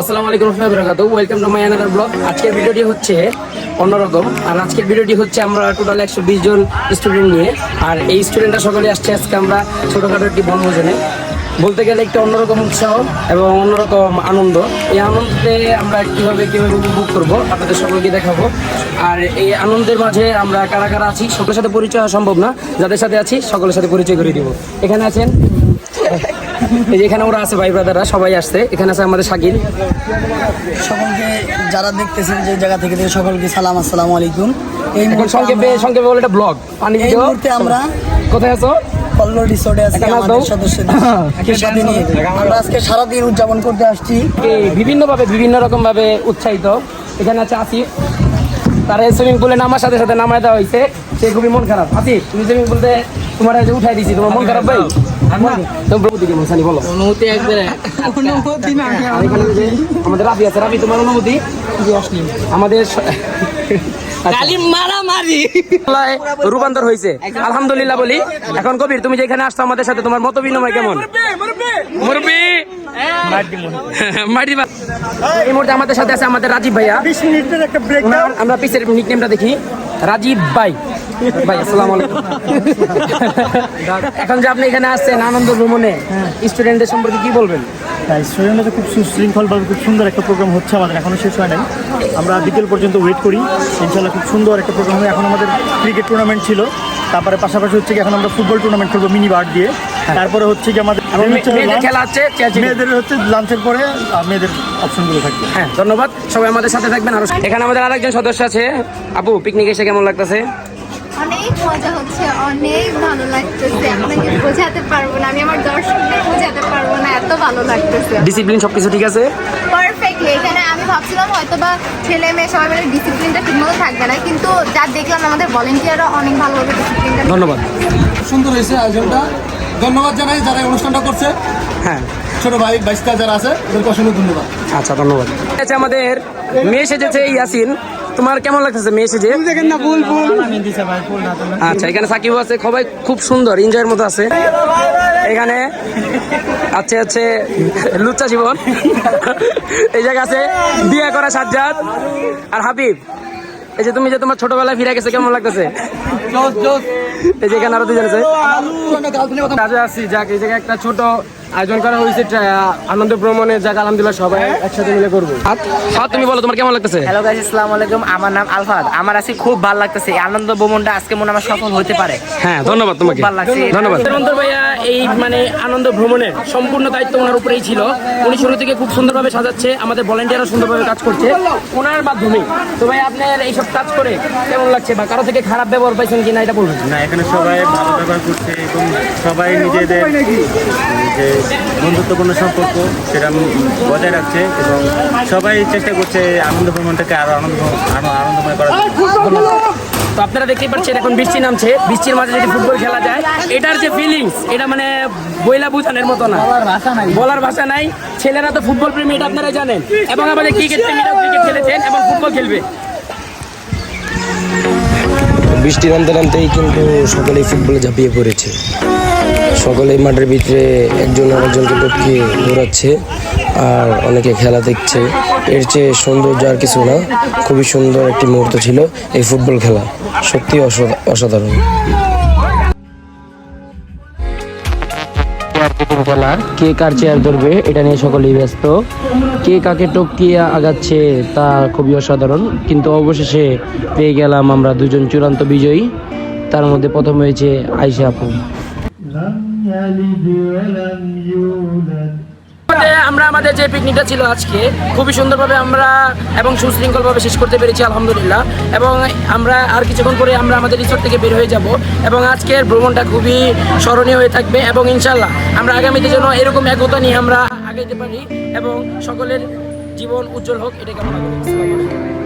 আসসালামু আলাইকুম রহমতুল্লাহি ওয়া বারাকাতুহু welcome to my another blog আজকের ভিডিওটি হচ্ছে অন্যরকম। আর আজকের ভিডিওটি হচ্ছে আমরা টোটাল একশো বিশ জন স্টুডেন্ট নিয়ে। আর এই স্টুডেন্টরা সকলে আসছে আজকে আমরা ছোটোখাটো একটি বনভোজনে। বলতে গেলে একটি অন্যরকম উৎসাহ এবং অন্যরকম আনন্দ। এই আনন্দে আমরা কীভাবে কীভাবে উপভোগ করব আপনাদের সকলকে দেখাবো। আর এই আনন্দের মাঝে আমরা কারা কারা আছি, সকলের সাথে পরিচয় সম্ভব না। যাদের সাথে আছি, সকলের সাথে পরিচয় করে দিব। এখানে আছেন এই যে এখানে ওরা আছে ভাই ব্রাদাররা সবাই আসছে। এখানে আছে আমাদের শাকিল। সকলকে যারা দেখতেছেন যে জায়গা থেকে সকলকে সালাম আসসালামু আলাইকুম। এই এখন সংক্ষেপে সংক্ষেপে বলে এটা ব্লগ পানি এই মুহূর্তে আমরা কোথায় আছো? রিসোর্টে আছি আমাদের। সদস্যদের সাথে নিয়ে। আমরা আজকে সারাদিন উদযাপন করতে আসছি। এই বিভিন্ন ভাবে বিভিন্ন রকম ভাবে উৎসাহিত। এখানে আছে আসিফ। তার সুইমিং পুলে নামার সাথে সাথে নামায় দেওয়া হয়েছে। সে খুবই মন খারাপ। আসিফ তুমি সুইমিং পুলতে তোমার এই যে উঠাই দিছি তোমার মন খারাপ ভাই? আমাদের রাবি আছে রাবি তোমার অনুমতি? আমাদের রূপান্তর হয়েছে। আলহামদুলিল্লাহ বলি। এখন কবির তুমি যেখানে আসছো আমাদের সাথে তোমার মত বিনিময় কেমন এই মুহূর্তে আমাদের সাথে আছে আমাদের রাজীব ভাইয়া। আমরা পিসের নিকনেমটা দেখি। রাজীব ভাই। ভাই আসসালামু আলাইকুম। এখন যে আপনি এখানে আসছেন আনন্দ ভ্রমণে স্টুডেন্টদের সম্পর্কে কি বলবেন? স্টুডেন্টরা খুব সুশৃঙ্খলভাবে খুব সুন্দর একটা প্রোগ্রাম হচ্ছে আমাদের এখনও শেষ হয় নাই। আমরা বিকেল পর্যন্ত ওয়েট করি। ইনশাল্লাহ খুব সুন্দর একটা প্রোগ্রাম হবে। এখন আমাদের ক্রিকেট টুর্নামেন্ট ছিল। তারপরে পাশাপাশি হচ্ছে কি এখন আমরা ফুটবল টুর্নামেন্ট করব মিনি বার দিয়ে। তারপরে হচ্ছে কি আমাদের খেলা হচ্ছে মেয়েদের হচ্ছে লাঞ্চের পরে মেয়েদের অপশনগুলো থাকবে। হ্যাঁ ধন্যবাদ। সবাই আমাদের সাথে থাকবেন। আর এখানে আমাদের আরেকজন সদস্য আছে। আপু পিকনিক এসে কেমন লাগতেছে? অনেক মজা হচ্ছে অনেক ভালো লাগতেছে। আপনাকে বোঝাতে পারব না আমি আমার দর্শকদের বোঝাতে পারব না এত ভালো লাগতেছে। ডিসিপ্লিন সবকিছু ঠিক আছে? পারফেক্টলি এখানে আমি ভাবছিলাম হয়তো বা ছেলে মেয়ে সবাই মিলে ডিসিপ্লিনটা ঠিকমতো থাকবে না কিন্তু যা দেখলাম আমাদের ভলেন্টিয়াররা অনেক ভালোভাবে ডিসিপ্লিনটা ধন্যবাদ। সুন্দর হয়েছে আয়োজনটা। ধন্যবাদ জানাই যারা অনুষ্ঠানটা করছে। হ্যাঁ। ছোট ভাই বাইশটা যারা আছে ওদেরকে অসংখ্য ধন্যবাদ। আচ্ছা ধন্যবাদ। আচ্ছা আমাদের মেয়ে সেজেছে ইয়াসিন। তোমার কেমন লাগতেছে মেয়ে ফুল আচ্ছা এখানে সাকিব আছে সবাই খুব সুন্দর এনজয়ের মতো আছে। এখানে আছে আছে লুচ্চা জীবন। এই জায়গা আছে বিয়ে করা সাজ্জাদ। আর হাবিব এই যে তুমি যে তোমার ছোটবেলায় ফিরে গেছে কেমন লাগতেছে? এই যে এখানে আরও দুজন আছে। কাজে আসছি যাক এই জায়গায় একটা ছোট আয়োজন করা হয়েছে আনন্দ ভ্রমণের জায়গা আলহামদুলিল্লাহ সবাই একসাথে মিলে করব। হ্যাঁ তুমি বলো তোমার কেমন লাগতেছে? হ্যালো গাইস আসসালামু আলাইকুম। আমার নাম আলফাদ। আমার আজকে খুব ভালো লাগতেছে। আনন্দ ভ্রমণটা আজকে মনে হয় আমার সফল হতে পারে। হ্যাঁ ধন্যবাদ তোমাকে। ভালো লাগছে। ধন্যবাদ। ভাইয়া এই মানে আনন্দ ভ্রমণের সম্পূর্ণ দায়িত্ব ওনার উপরেই ছিল। উনি শুরু থেকে খুব সুন্দরভাবে সাজাচ্ছে আমাদের ভলেন্টিয়াররা সুন্দরভাবে কাজ করছে। ওনার মাধ্যমে। তো ভাই আপনার এইসব কাজ করে কেমন লাগছে বা কারও থেকে খারাপ ব্যবহার পাইছেন কিনা এটা বলবেন? না এখানে সবাই ভালো ব্যবহার করছে এবং সবাই নিজেদের যে বন্ধুত্বপূর্ণ সম্পর্ক সেটা বজায় রাখছে এবং সবাই চেষ্টা করছে আনন্দ ভ্রমণটাকে আরও আনন্দ আরও আনন্দময় করার তো আপনারা দেখতেই পাচ্ছেন এখন বৃষ্টি নামছে। বৃষ্টির মাঝে যদি ফুটবল খেলা যায় এটার যে ফিলিংস এটা মানে বইলা বুঝানোর মতো না। বলার ভাষা নাই। ছেলেরা তো ফুটবল প্রেমী এটা আপনারা জানেন। এবং আমাদের ক্রিকেট প্রেমীরাও ক্রিকেট খেলেছেন এবং ফুটবল খেলবে। বৃষ্টি নামতে নামতেই কিন্তু সকলেই ফুটবলে ঝাঁপিয়ে পড়েছে। সকলেই মাঠের ভিতরে একজন আরেকজনকে টপকিয়ে দৌড়াচ্ছে আর অনেকে খেলা দেখছে। এর চেয়ে সৌন্দর্য আর কিছু না। খুবই সুন্দর একটি মুহূর্ত ছিল এই ফুটবল খেলা। সত্যি অসা- অসাধারণ। খেলার কে কার চেয়ার ধরবে, এটা নিয়ে সকলেই ব্যস্ত। কে কাকে টপকিয়ে আগাচ্ছে তা খুবই অসাধারণ। কিন্তু অবশেষে পেয়ে গেলাম আমরা দুজন চূড়ান্ত বিজয়ী। তার মধ্যে প্রথম হয়েছে আইসা আপু। আমরা আমাদের যে পিকনিকটা ছিল আজকে, খুবই সুন্দরভাবে আমরা এবং সুশৃঙ্খলভাবে শেষ করতে পেরেছি, আলহামদুলিল্লাহ এবং আমরা আর কিছুক্ষণ পরে আমরা আমাদের রিসোর্ট থেকে বের হয়ে যাব এবং আজকের ভ্রমণটা খুবই স্মরণীয় হয়ে থাকবে এবং ইনশাল্লাহ আমরা আগামীতে যেন এরকম একতা নিয়ে আমরা আগাইতে পারি এবং সকলের জীবন উজ্জ্বল হোক এটা কামনা করি আসসালামু আলাইকুম।